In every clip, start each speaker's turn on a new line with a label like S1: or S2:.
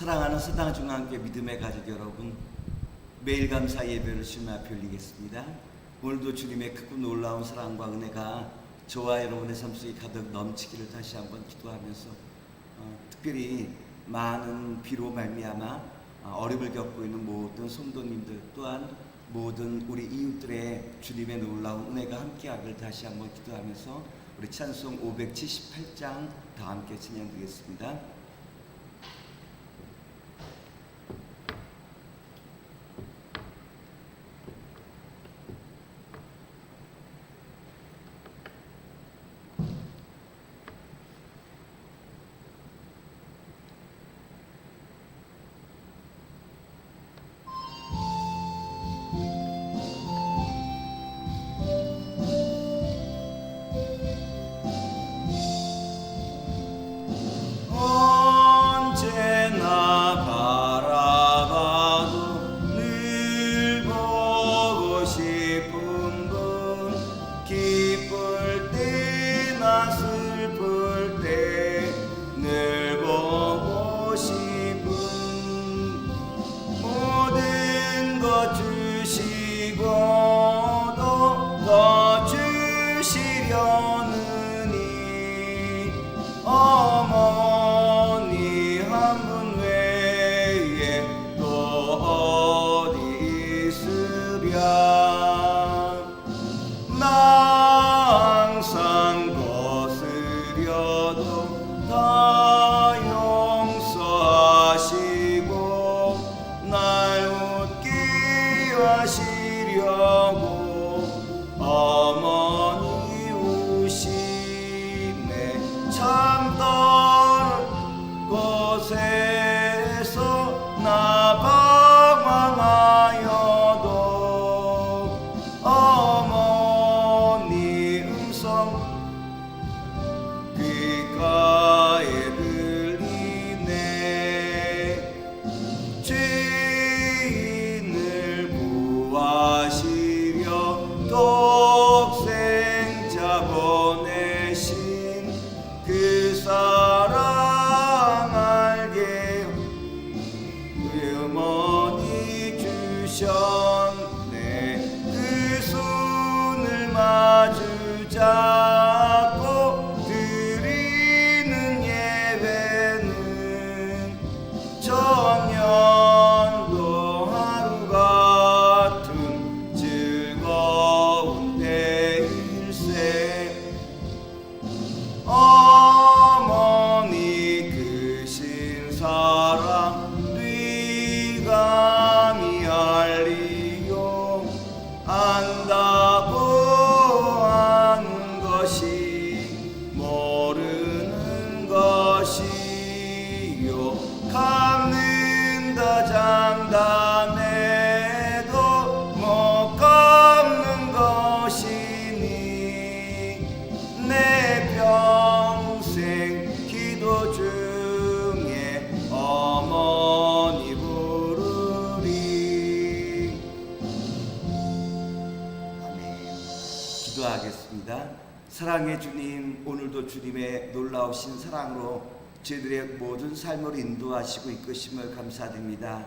S1: 사랑하는 서당중앙교 믿음의 가족 여러분, 매일 감사 예배를 주님 앞에 올리겠습니다. 오늘도 주님의 크고 놀라운 사랑과 은혜가 저와 여러분의 삶 속에 가득 넘치기를 다시 한번 기도하면서 어, 특별히 많은 비로 말미암아 어, 어려움을 겪고 있는 모든 성도님들 또한 모든 우리 이웃들의 주님의 놀라운 은혜가 함께하기를 다시 한번 기도하면서 우리 찬송 578장 다 함께 찬양드리겠습니다. 거스 크 기도하겠습니다. 사랑의 주님 오늘도 주님의 놀라우신 사랑으로 저희들의 모든 삶을 인도하시고 이끄심을 감사드립니다.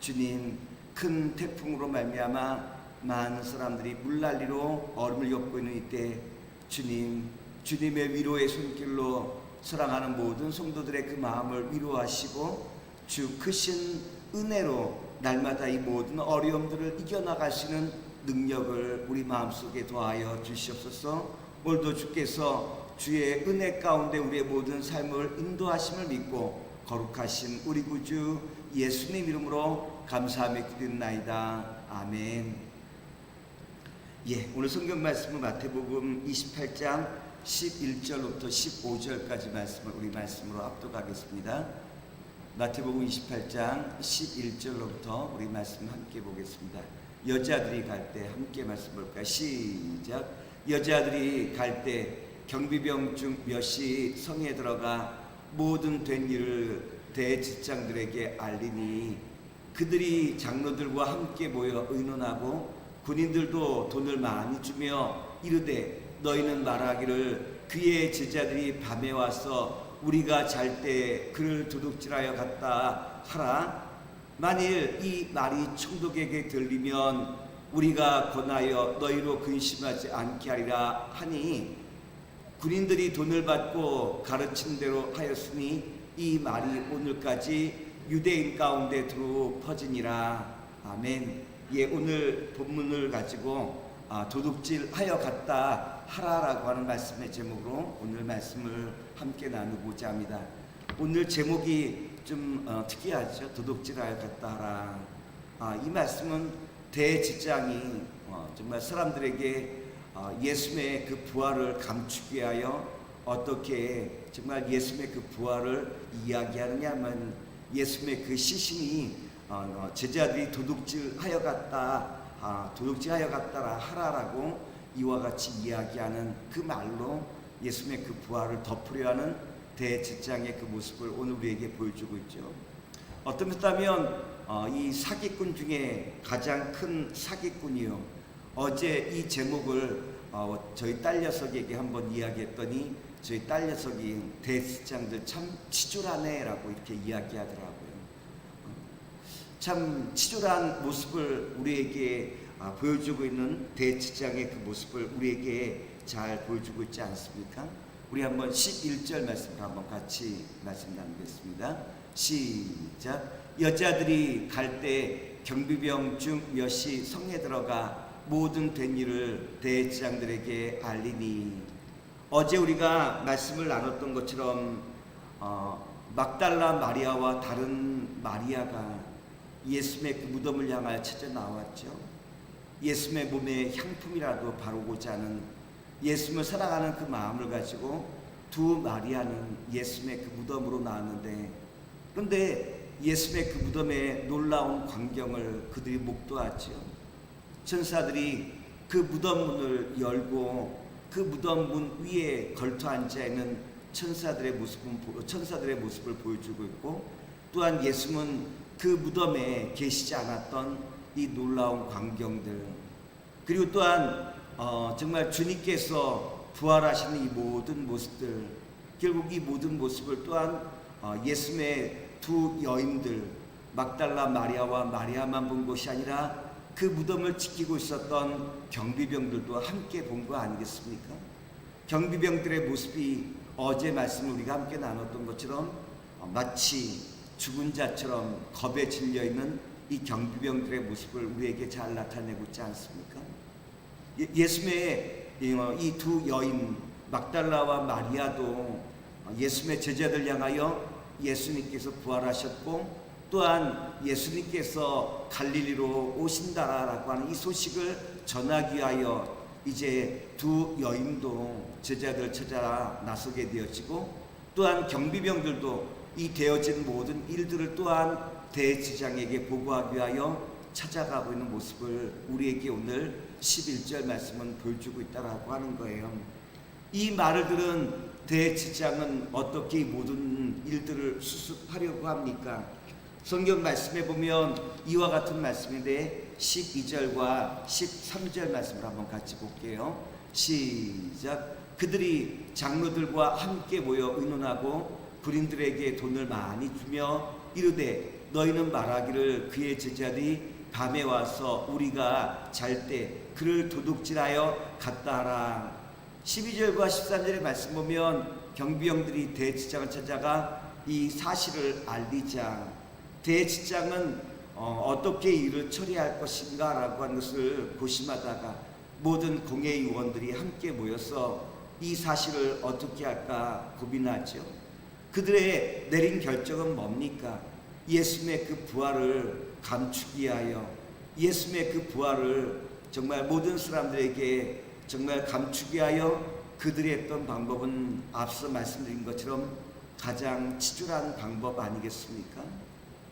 S1: 주님 큰 태풍으로 말미암아 많은 사람들이 물난리로 얼음을 겪고 있는 이때 주님 주님의 위로의 손길로 사랑하는 모든 성도들의 그 마음을 위로하시고 주 크신 은혜로 날마다 이 모든 어려움들을 이겨나가시는 능력을 우리 마음속에 더하여 주시옵소서 오늘도 주께서 주의 은혜 가운데 우리의 모든 삶을 인도하심을 믿고 거룩하신 우리 구주 예수님 이름으로 감사하며 기도나이다 아멘 예, 오늘 성경 말씀은 마태복음 28장 11절부터 15절까지 말씀을 우리 말씀으로 압도하겠습니다. 마태복음 28장 11절로부터 우리 말씀 함께 보겠습니다. 여자들이 갈 때 함께 말씀 볼까요? 시작. 여자들이 갈 때 경비병 중 몇이 성에 들어가 모든 된 일을 대직장들에게 알리니 그들이 장로들과 함께 모여 의논하고 군인들도 돈을 많이 주며 이르되 너희는 말하기를 그의 제자들이 밤에 와서 우리가 잘 때 그를 도둑질하여 갔다 하라. 만일 이 말이 총독에게 들리면 우리가 권하여 너희로 근심하지 않게 하리라 하니 군인들이 돈을 받고 가르친 대로 하였으니 이 말이 오늘까지 유대인 가운데 두루 퍼지니라. 아멘. 예, 오늘 본문을 가지고 아, 도둑질하여 갔다 하라라고 하는 말씀의 제목으로 오늘 말씀을 함께 나누고자 합니다. 오늘 제목이 좀 어, 특이하죠. 도둑질하여 갔다 하라. 아, 이 말씀은 대지장이 어, 정말 사람들에게 어, 예수의 그 부활을 감추기 위하여 어떻게 정말 예수의 그 부활을 이야기하느냐면 예수의 그 시신이 어, 어, 제자들이 도둑질하여 갔다 아, 도둑질하여 갔다라 하라라고 이와 같이 이야기하는 그 말로 예수의 그 부활을 덮으려 하는 대직장의 그 모습을 오늘 우리에게 보여주고 있죠. 뜻하면 어, 이 사기꾼 중에 가장 큰 사기꾼이요. 어제 이 제목을 어, 저희 딸 녀석에게 한번 이야기했더니 저희 딸 녀석이 대시장들 참 치졸하네라고 이렇게 이야기하더라고요. 참 치졸한 모습을 우리에게 아, 보여주고 있는 대지장의 그 모습을 우리에게 잘 보여주고 있지 않습니까? 우리 한번 11절 말씀을 한번 같이 말씀 나누겠습니다. 시작. 여자들이 갈 때 경비병 중 몇이 성에 들어가 모든 된 일을 대지장들에게 알리니 어제 우리가 말씀을 나눴던 것처럼 어, 막달라 마리아와 다른 마리아가 예수의 그 무덤을 향하여 찾아 나왔죠. 예수의 몸에 향품이라도 바르고자 하는 예수를 사랑하는 그 마음을 가지고 두 마리아는 예수의 그 무덤으로 나왔는데 그런데 예수의 그 무덤의 놀라운 광경을 그들이 목도하죠. 천사들이 그 무덤 문을 열고 그 무덤 문 위에 걸터 앉아 있는 천사들의 모습은 보- 천사들의 모습을 보여주고 있고 또한 예수는 그 무덤에 계시지 않았던 이 놀라운 광경들 그리고 또한 어, 정말 주님께서 부활하시는 이 모든 모습들 결국 이 모든 모습을 또한 어, 예수의 두 여인들 막달라 마리아와 마리아만 본 것이 아니라 그 무덤을 지키고 있었던 경비병들도 함께 본 거 아니겠습니까? 경비병들의 모습이 어제 말씀 우리가 함께 나눴던 것처럼 어, 마치 죽은 자처럼 겁에 질려 있는 이 경비병들의 모습을 우리에게 잘 나타내고 있지 않습니까? 예- 예수의 이 두 여인 막달라와 마리아도 어, 예수의 제자들 향하여 예수님께서 부활하셨고 또한 예수님께서 갈릴리로 오신다라고 하는 이 소식을 전하기 위하여 이제 두 여인도 제자들 찾아 나서게 되어지고 또한 경비병들도 이 되어진 모든 일들을 또한 대지장에게 보고하기 위하여 찾아가고 있는 모습을 우리에게 오늘 11절 말씀은 보여주고 있다라고 하는 거예요. 이 말을 들은 대지장은 어떻게 이 모든 일들을 수습하려고 합니까? 성경 말씀에 보면 이와 같은 말씀인데 12절과 13절 말씀을 한번 같이 볼게요. 시작. 그들이 장로들과 함께 모여 의논하고 군인들에게 돈을 많이 주며 이르되 너희는 말하기를 그의 제자들이 밤에 와서 우리가 잘 때 그를 도둑질하여 갔다 하라. 12절과 13절의 말씀 보면 경비병들이 대지장을 찾아가 이 사실을 알리자 대지장은 어, 떻게 일을 처리할 것인가 라고 하는 것을 고심하다가 모든 공회의원들이 함께 모여서 이 사실을 어떻게 할까 고민하죠. 그들의 내린 결정은 뭡니까? 예수의 그 부활을 감추기 위하여 예수의 그 부활을 정말 모든 사람들에게 정말 감추기 위하여 그들이 했던 방법은 앞서 말씀드린 것처럼 가장 치졸한 방법 아니겠습니까?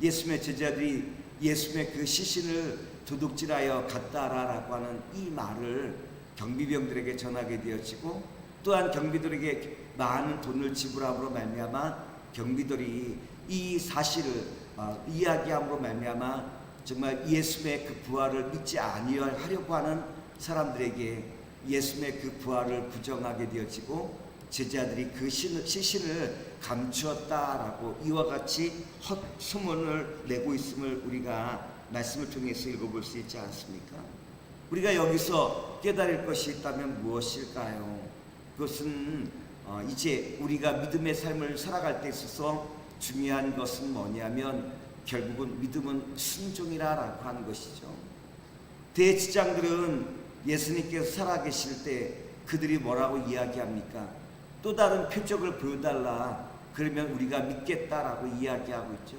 S1: 예수의 제자들이 예수의 그 시신을 도둑질하여 갔다라라고 하는 이 말을 경비병들에게 전하게 되어지고 또한 경비들에게 많은 돈을 지불함으로 말미암아 경비들이 이 사실을 어, 이야기함으로 말미암아 정말 예수의 그 부활을 믿지 아니하려고 하는 사람들에게 예수의 그 부활을 부정하게 되어지고 제자들이 그 신- 시신을 감추었다라고 이와 같이 헛소문을 내고 있음을 우리가 말씀을 통해서 읽어볼 수 있지 않습니까? 우리가 여기서 깨달을 것이 있다면 무엇일까요? 그것은 어, 이제 우리가 믿음의 삶을 살아갈 때 있어서 중요한 것은 뭐냐면 결국은 믿음은 순종이라라고 하는 것이죠. 대지장들은 예수님께서 살아계실 때 그들이 뭐라고 이야기합니까? 또 다른 표적을 보여달라. 그러면 우리가 믿겠다라고 이야기하고 있죠.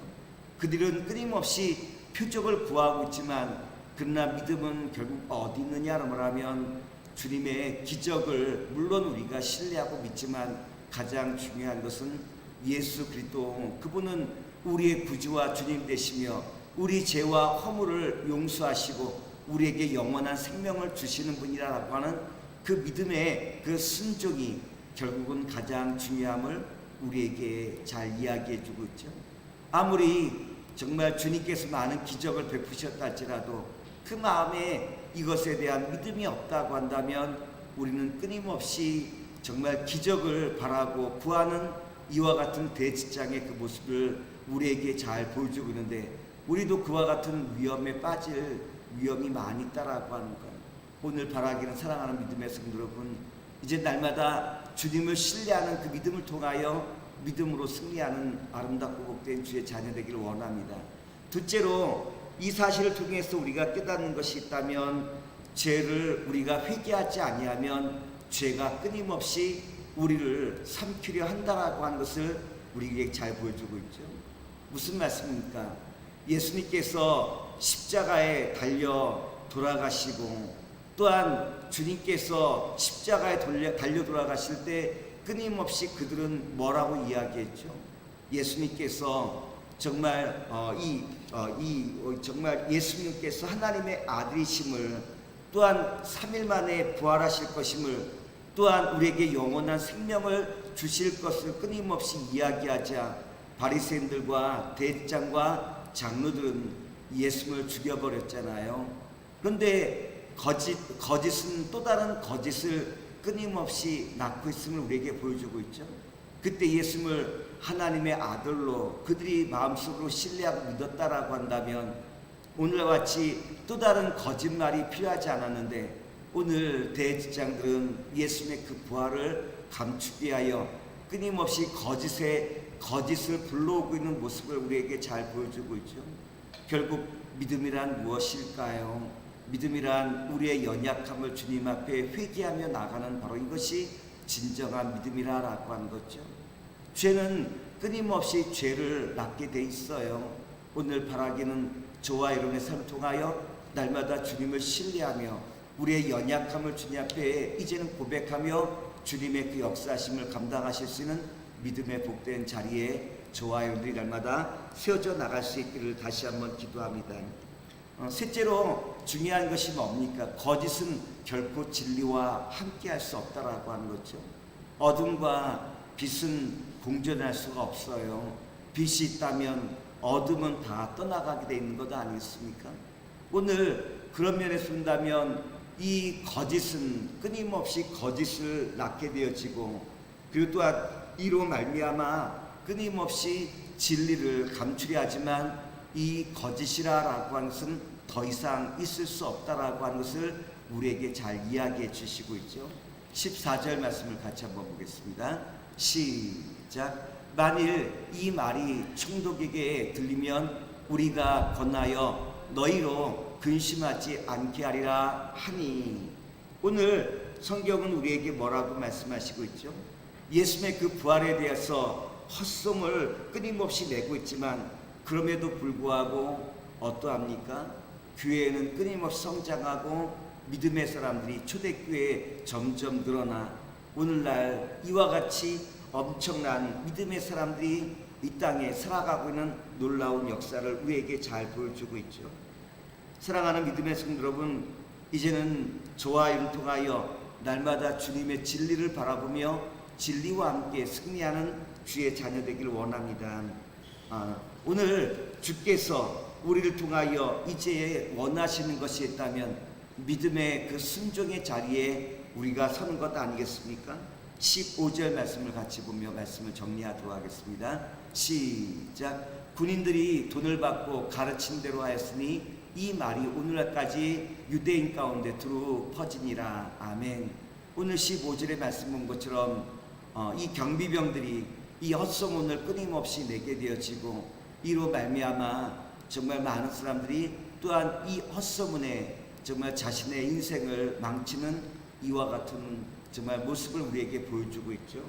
S1: 그들은 끊임없이 표적을 구하고 있지만 그러나 믿음은 결국 어디 있느냐로 말하면 주님의 기적을 물론 우리가 신뢰하고 믿지만 가장 중요한 것은 예수 그리스도 그분은 우리의 구주와 주님 되시며 우리 죄와 허물을 용서하시고 우리에게 영원한 생명을 주시는 분이라고 하는 그 믿음의 그 순종이 결국은 가장 중요함을 우리에게 잘 이야기해 주고 있죠. 아무리 정말 주님께서 많은 기적을 베푸셨다 할지라도 그 마음에 이것에 대한 믿음이 없다고 한다면 우리는 끊임없이 정말 기적을 바라고 구하는 이와 같은 대지장의 그 모습을 우리에게 잘 보여주고 있는데 우리도 그와 같은 위험에 빠질 위험이 많이 있다라고 하는 것. 오늘 바라기는 사랑하는 믿음의 성도 여러분, 이제 날마다 주님을 신뢰하는 그 믿음을 통하여 믿음으로 승리하는 아름답고 복된 주의 자녀 되기를 원합니다. 둘째로 이 사실을 통해서 우리가 깨닫는 것이 있다면 죄를 우리가 회개하지 아니하면 죄가 끊임없이 우리를 삼키려 한다라고 하는 것을 우리에게 잘 보여주고 있죠. 무슨 말씀입니까? 예수님께서 십자가에 달려 돌아가시고 또한 주님께서 십자가에 달려, 달려 돌아가실 때 끊임없이 그들은 뭐라고 이야기했죠? 예수님께서 정말 어, 이, 어, 이 어, 정말 예수님께서 하나님의 아들이심을 또한 3일 만에 부활하실 것임을 또한 우리에게 영원한 생명을 주실 것을 끊임없이 이야기하자 바리새인들과 대장과 장로들은 예수를 죽여버렸잖아요. 그런데 거짓 거짓은 또 다른 거짓을 끊임없이 낳고 있음을 우리에게 보여주고 있죠. 그때 예수를 하나님의 아들로 그들이 마음속으로 신뢰하고 믿었다라고 한다면 오늘과 같이 또 다른 거짓말이 필요하지 않았는데 오늘 대지장들은 예수님의 그 부활을 감추기 위하여 끊임없이 거짓에 거짓을 불러오고 있는 모습을 우리에게 잘 보여주고 있죠. 결국 믿음이란 무엇일까요? 믿음이란 우리의 연약함을 주님 앞에 회개하며 나가는 바로 이것이 진정한 믿음이라라고 하는 거죠. 죄는 끊임없이 죄를 낳게 돼 있어요. 오늘 바라기는 저와 여러분의 삶을 통하여 날마다 주님을 신뢰하며 우리의 연약함을 주님 앞에 이제는 고백하며 주님의 그 역사심을 감당하실 수 있는 믿음의 복된 자리에 저와 여러분들이 날마다 세워져 나갈 수 있기를 다시 한번 기도합니다. 어, 셋째로 중요한 것이 뭡니까? 거짓은 결코 진리와 함께할 수 없다라고 하는 거죠. 어둠과 빛은 공존할 수가 없어요. 빛이 있다면 어둠은 다 떠나가게 돼 있는 것 아니겠습니까? 오늘 그런 면에서 본다면 이 거짓은 끊임없이 거짓을 낳게 되어지고 그리고 또한 이로 말미암아 끊임없이 진리를 감추려 하지만 이 거짓이라라고 하는 것은 더 이상 있을 수 없다라고 하는 것을 우리에게 잘 이야기해 주시고 있죠. 14절 말씀을 같이 한번 보겠습니다. 시작. 만일 이 말이 총독에게 들리면 우리가 건하여 너희로 근심하지 않게 하리라 하니 오늘 성경은 우리에게 뭐라고 말씀하시고 있죠? 예수님의 그 부활에 대해서 헛소을 끊임없이 내고 있지만 그럼에도 불구하고 어떠합니까? 교회는 끊임없이 성장하고 믿음의 사람들이 초대교회에 점점 늘어나 오늘날 이와 같이 엄청난 믿음의 사람들이 이 땅에 살아가고 있는 놀라운 역사를 우리에게 잘 보여주고 있죠. 사랑하는 믿음의 성도 여러분, 이제는 저와 이를 통하여 날마다 주님의 진리를 바라보며 진리와 함께 승리하는 주의 자녀 되기를 원합니다. 아, 오늘 주께서 우리를 통하여 이제 원하시는 것이 있다면 믿음의 그 순종의 자리에 우리가 서는 것 아니겠습니까? 15절 말씀을 같이 보며 말씀을 정리하도록 하겠습니다. 시작. 군인들이 돈을 받고 가르친 대로 하였으니 이 말이 오늘날까지 유대인 가운데 두루 퍼지니라. 아멘. 오늘 15절의 말씀 본 것처럼 어, 이 경비병들이 이 헛소문을 끊임없이 내게 되어지고 이로 말미암아 정말 많은 사람들이 또한 이 헛소문에 정말 자신의 인생을 망치는 이와 같은 정말 모습을 우리에게 보여주고 있죠.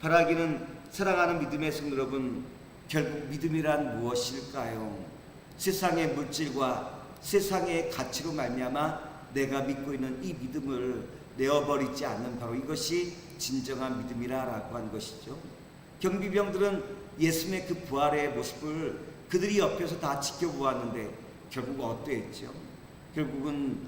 S1: 바라기는 사랑하는 믿음의 성도 여러분 결국 믿음이란 무엇일까요? 세상의 물질과 세상의 가치로 말미암아 내가 믿고 있는 이 믿음을 내어버리지 않는 바로 이것이 진정한 믿음이라라고 한 것이죠. 경비병들은 예수님의 그 부활의 모습을 그들이 옆에서 다 지켜보았는데 결국 어떠했죠? 결국은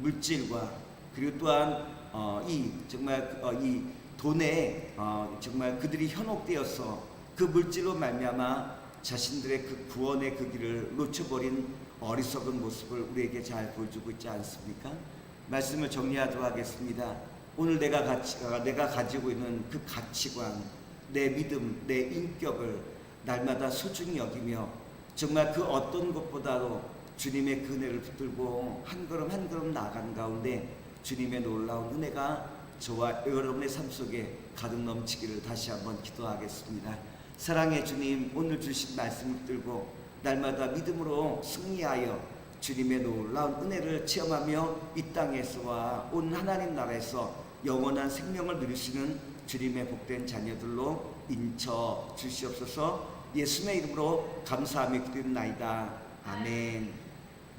S1: 물질과 그리고 또한 어, 이 정말 어, 이 돈에 어, 정말 그들이 현혹되어서 그 물질로 말미암아 자신들의 그 구원의 그 길을 놓쳐버린 어리석은 모습을 우리에게 잘 보여주고 있지 않습니까? 말씀을 정리하도록 하겠습니다. 오늘 내가 가치, 어, 내가 가지고 있는 그 가치관, 내 믿음, 내 인격을 날마다 소중히 여기며 정말 그 어떤 것보다도 주님의 그 은혜를 붙들고 한 걸음 한 걸음 나아가는 가운데 주님의 놀라운 은혜가 저와 여러분의 삶 속에 가득 넘치기를 다시 한번 기도하겠습니다. 사랑의 주님, 오늘 주신 말씀 붙들고 날마다 믿음으로 승리하여 주님의 놀라운 은혜를 체험하며 이 땅에서와 온 하나님 나라에서 영원한 생명을 누리시는 주님의 복된 자녀들로 인쳐 주시옵소서 예수님의 이름으로 감사하며 기도합나이다. 아멘.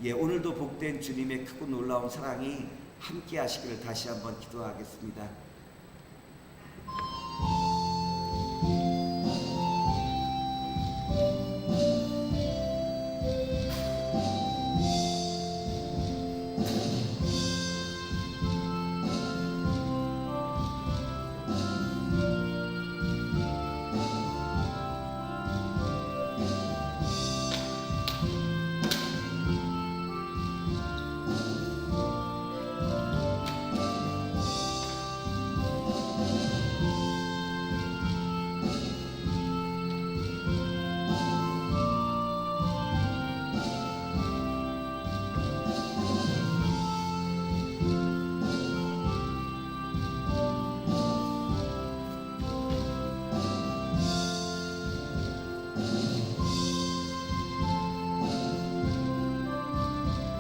S1: 예, 오늘도 복된 주님의 크고 놀라운 사랑이 함께 하시기를 다시 한번 기도하겠습니다.